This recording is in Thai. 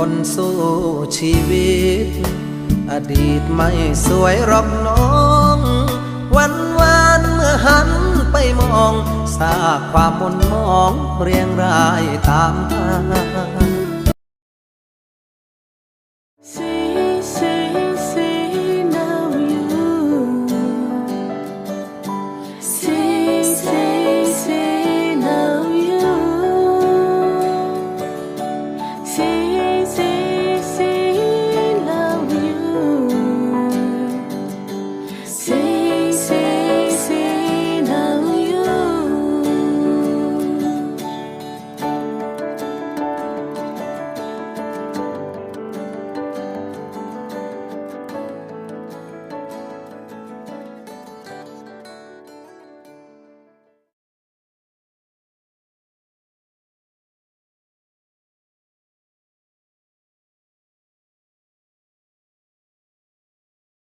คนสู้ชีวิต อดีตไม่สวยหรอกน้อง วันวานเมื่อหันไปมองซาความมนมองเรียงรายตามทาง